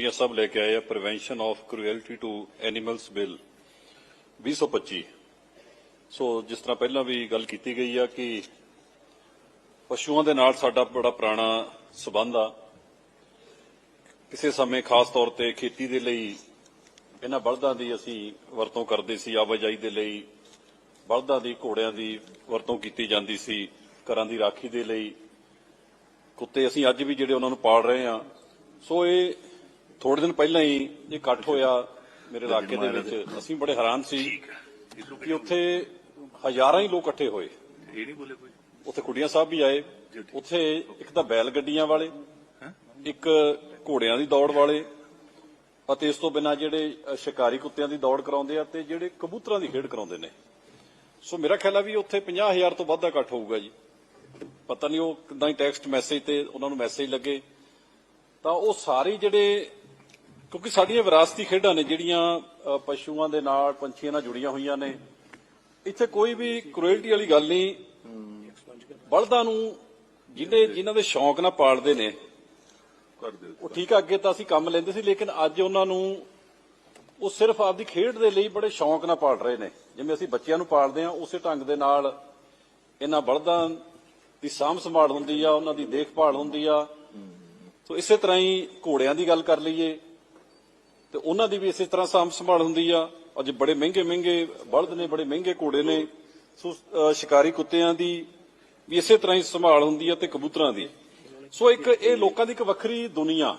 ਖੁੱਡੀਆਂ ਸਾਹਿਬ ਲੈ ਕੇ ਆਏ ਆ prevention of cruelty to animals bill 2025 so ਜਿਸ ਤਰ੍ਹਾਂ ਪਹਿਲਾਂ ਵੀ ਗੱਲ ਕੀਤੀ ਗਈ ਆ ਕਿ ਪਸ਼ੂਆਂ ਦੇ ਨਾਲ ਸਾਡਾ ਬੜਾ ਪੁਰਾਣਾ ਸਬੰਧ ਆ। ਕਿਸੇ ਸਮੇਂ ਖਾਸ ਤੌਰ ਤੇ ਖੇਤੀ ਦੇ ਲਈ ਇਹਨਾਂ ਬਲਦਾਂ ਦੀ ਅਸੀਂ ਵਰਤੋਂ ਕਰਦੇ ਸੀ, ਆਵਾਜਾਈ ਦੇ ਲਈ ਬਲਦਾਂ ਦੀ, ਘੋੜਿਆਂ ਦੀ ਵਰਤੋਂ ਕੀਤੀ ਜਾਂਦੀ ਸੀ, ਘਰਾਂ ਦੀ ਰਾਖੀ ਦੇ ਲਈ। ਕੁੱਤੇ ਅਸੀਂ ਅੱਜ ਵੀ ਜਿਹੜੇ ਉਹਨਾਂ ਨੂੰ ਪਾਲ ਰਹੇ ਆ। ਸੋ ਇਹ ਥੋੜੇ ਦਿਨ ਪਹਿਲਾਂ ਹੀ ਇਹ ਇਕੱਠ ਹੋਇਆ ਮੇਰੇ ਇਲਾਕੇ ਦੇ ਵਿੱਚ। ਅਸੀਂ ਬੜੇ ਹੈਰਾਨ ਸੀ ਕਿ ਉੱਥੇ ਹਜ਼ਾਰਾਂ ਹੀ ਲੋਕ ਇਕੱਠੇ ਹੋਏ। ਇਹ ਨਹੀਂ ਬੋਲੇ ਕੋਈ। ਉੱਥੇ ਕੁੜੀਆਂ ਸਾਹਿਬ ਵੀ ਆਏ। ਉੱਥੇ ਇੱਕ ਤਾਂ ਬੈਲ ਗੱਡੀਆਂ ਵਾਲੇ ਇੱਕ ਘੋੜਿਆਂ ਦੀ ਦੌੜ ਵਾਲੇ ਅਤੇ ਇਸ ਤੋਂ ਬਿਨਾਂ ਜਿਹੜੇ ਸ਼ਿਕਾਰੀ ਕੁੱਤਿਆਂ ਦੀ ਦੌੜ ਕਰਾਉਂਦੇ ਆ ਤੇ ਜਿਹੜੇ ਕਬੂਤਰਾਂ ਦੀ ਖੇਡ ਕਰਾਉਂਦੇ ਨੇ। ਸੋ ਮੇਰਾ ਖਿਆਲ ਆ ਵੀ ਉੱਥੇ 50000 ਤੋਂ ਵੱਧ ਦਾ ਇਕੱਠ ਹੋਊਗਾ ਜੀ। ਪਤਾ ਨਹੀਂ ਉਹ ਕਿਦਾਂ ਹੀ ਟੈਕਸਟ ਮੈਸੇਜ ਤੇ ਉਹਨਾਂ ਨੂੰ ਮੈਸੇਜ ਲੱਗੇ। ਤਾਂ ਉਹ ਸਾਰੇ ਜਿਹੜੇ ਕਿਉਂਕਿ ਸਾਡੀਆਂ ਵਿਰਾਸਤੀ ਖੇਡਾਂ ਨੇ ਜਿਹੜੀਆਂ ਪਸ਼ੂਆਂ ਦੇ ਨਾਲ, ਪੰਛੀਆਂ ਨਾਲ ਜੁੜੀਆਂ ਹੋਈਆਂ ਨੇ। ਇੱਥੇ ਕੋਈ ਵੀ ਕਰੂਐਲਟੀ ਵਾਲੀ ਗੱਲ ਨਹੀਂ। ਬਲਦਾਂ ਨੂੰ ਜਿਹਦੇ ਜਿਨ੍ਹਾਂ ਦੇ ਸ਼ੌਂਕ ਨਾਲ ਪਾਲਦੇ ਨੇ, ਉਹ ਠੀਕ ਆ, ਅੱਗੇ ਤਾਂ ਅਸੀਂ ਕੰਮ ਲੈਂਦੇ ਸੀ, ਲੇਕਿਨ ਅੱਜ ਉਹਨਾਂ ਨੂੰ ਉਹ ਸਿਰਫ ਆਪਦੀ ਖੇਡ ਦੇ ਲਈ ਬੜੇ ਸ਼ੌਂਕ ਨਾਲ ਪਾਲ ਰਹੇ ਨੇ। ਜਿਵੇਂ ਅਸੀਂ ਬੱਚਿਆਂ ਨੂੰ ਪਾਲਦੇ ਆ ਉਸੇ ਢੰਗ ਦੇ ਨਾਲ ਇਹਨਾਂ ਬਲਦਾਂ ਦੀ ਸਾਂਭ ਸੰਭਾਲ ਹੁੰਦੀ ਆ, ਉਹਨਾਂ ਦੀ ਦੇਖਭਾਲ ਹੁੰਦੀ ਆ। ਸੋ ਇਸੇ ਤਰ੍ਹਾਂ ਹੀ ਘੋੜਿਆਂ ਦੀ ਗੱਲ ਕਰ ਲਈਏ। ਤੇ ਉਹਨਾਂ ਦੀ ਵੀ ਇਸੇ ਤਰ੍ਹਾਂ ਸਾਂਭ ਸੰਭਾਲ ਹੁੰਦੀ ਆ। ਅੱਜ ਬੜੇ ਮਹਿੰਗੇ ਮਹਿੰਗੇ ਬਲਦ ਨੇ, ਬੜੇ ਮਹਿੰਗੇ ਘੋੜੇ ਨੇ। ਸੋ ਸ਼ਿਕਾਰੀ ਕੁੱਤਿਆਂ ਦੀ ਵੀ ਇਸੇ ਤਰ੍ਹਾਂ ਹੀ ਸੰਭਾਲ ਹੁੰਦੀ ਆ ਤੇ ਕਬੂਤਰਾਂ ਦੀ। ਸੋ ਇੱਕ ਇਹ ਲੋਕਾਂ ਦੀ ਇੱਕ ਵੱਖਰੀ ਦੁਨੀਆ।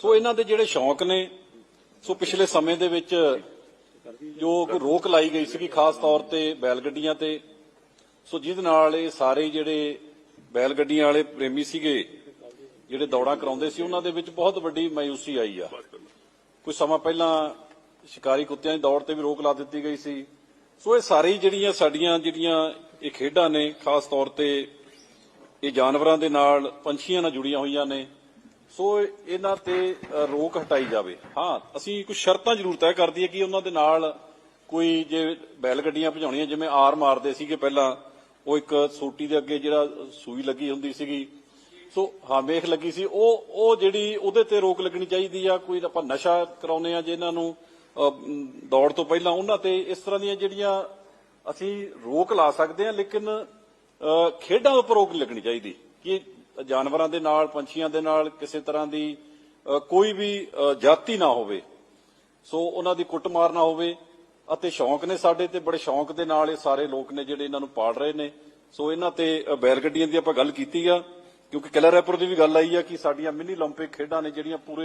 ਸੋ ਇਹਨਾਂ ਦੇ ਜਿਹੜੇ ਸ਼ੌਂਕ ਨੇ, ਸੋ ਪਿਛਲੇ ਸਮੇਂ ਦੇ ਵਿੱਚ ਜੋ ਰੋਕ ਲਾਈ ਗਈ ਸੀ ਖਾਸ ਤੌਰ ਤੇ ਬੈਲ ਗੱਡੀਆਂ ਤੇ, ਸੋ ਜਿਹਦੇ ਨਾਲ ਇਹ ਸਾਰੇ ਜਿਹੜੇ ਬੈਲ ਗੱਡੀਆਂ ਵਾਲੇ ਪ੍ਰੇਮੀ ਸੀਗੇ, ਜਿਹੜੇ ਦੌੜਾਂ ਕਰਾਉਂਦੇ ਸੀ, ਉਹਨਾਂ ਦੇ ਵਿੱਚ ਬਹੁਤ ਵੱਡੀ ਮਾਇੂਸੀ ਆਈ ਆ। ਕੁਝ ਸਮਾਂ ਪਹਿਲਾਂ ਸ਼ਿਕਾਰੀ ਕੁੱਤਿਆਂ ਦੀ ਦੌੜ ਤੇ ਵੀ ਰੋਕ ਲਾ ਦਿੱਤੀ ਗਈ ਸੀ। ਸੋ ਇਹ ਸਾਰੀ ਜਿਹੜੀਆਂ ਸਾਡੀਆਂ ਜਿਹੜੀਆਂ ਇਹ ਖੇਡਾਂ ਨੇ, ਖਾਸ ਤੌਰ ਤੇ ਇਹ ਜਾਨਵਰਾਂ ਦੇ ਨਾਲ ਪੰਛੀਆਂ ਨਾਲ ਜੁੜੀਆਂ ਹੋਈਆਂ ਨੇ, ਸੋ ਇਹਨਾਂ ਤੇ ਰੋਕ ਹਟਾਈ ਜਾਵੇ। ਹਾਂ, ਅਸੀਂ ਕੁਝ ਸ਼ਰਤਾਂ ਜ਼ਰੂਰ ਤੈਅ ਕਰ ਦਈਏ ਕਿ ਉਹਨਾਂ ਦੇ ਨਾਲ ਕੋਈ ਜੇ ਬੈਲ ਗੱਡੀਆਂ ਭਜਾਉਣੀਆਂ, ਜਿਵੇਂ ਆਰ ਮਾਰਦੇ ਸੀਗੇ ਪਹਿਲਾਂ, ਉਹ ਇੱਕ ਸੋਟੀ ਦੇ ਅੱਗੇ ਜਿਹੜਾ ਸੂਈ ਲੱਗੀ ਹੁੰਦੀ ਸੀਗੀ ਸੋ, ਹਾਂ, ਮੇਖ ਲੱਗੀ ਸੀ। ਉਹ ਉਹ ਜਿਹੜੀ ਉਹਦੇ ਤੇ ਰੋਕ ਲੱਗਣੀ ਚਾਹੀਦੀ ਆ, ਕੋਈ ਆਪਾਂ ਨਸ਼ਾ ਕਰਾਉਨੇ ਆ ਜਿਹਨਾਂ ਨੂੰ ਦੌੜ ਤੋਂ ਪਹਿਲਾਂ ਉਹਨਾਂ ਤੇ ਇਸ ਤਰ੍ਹਾਂ ਦੀਆਂ ਜਿਹੜੀਆਂ ਅਸੀਂ ਰੋਕ ਲਾ ਸਕਦੇ ਆ, ਲੇਕਿਨ ਖੇਡਾਂ ਉੱਪਰ ਰੋਕ ਨਹੀਂ ਲੱਗਣੀ ਚਾਹੀਦੀ। ਕਿ ਜਾਨਵਰਾਂ ਦੇ ਨਾਲ, ਪੰਛੀਆਂ ਦੇ ਨਾਲ, ਕਿਸੇ ਤਰ੍ਹਾਂ ਦੀ ਕੋਈ ਵੀ ਜਾਤੀ ਨਾ ਹੋਵੇ। ਸੋ, ਉਹਨਾਂ ਦੀ ਕੁੱਟਮਾਰ ਨਾ ਹੋਵੇ। ਅਤੇ ਸ਼ੌਂਕ ਨੇ ਸਾਡੇ ਤੇ, ਬੜੇ ਸ਼ੌਂਕ ਦੇ ਨਾਲ ਇਹ ਸਾਰੇ ਲੋਕ ਨੇ ਜਿਹੜੇ ਇਹਨਾਂ ਨੂੰ ਪਾਲ ਰਹੇ ਨੇ। ਸੋ, ਇਹਨਾਂ ਤੇ ਬੈਲ ਗੱਡੀਆਂ ਦੀ ਆਪਾਂ ਗੱਲ ਕੀਤੀ ਆ। ਕਿਉਂਕਿ ਕਿਲਾ ਰੈਪਰ ਦੀ ਵੀ ਗੱਲ ਆਈ ਆ ਕਿ ਸਾਡੀਆਂ ਮਿਨੀ 올림픽 ਖੇਡਾਂ ਨੇ ਜਿਹੜੀਆਂ ਪੂਰੇ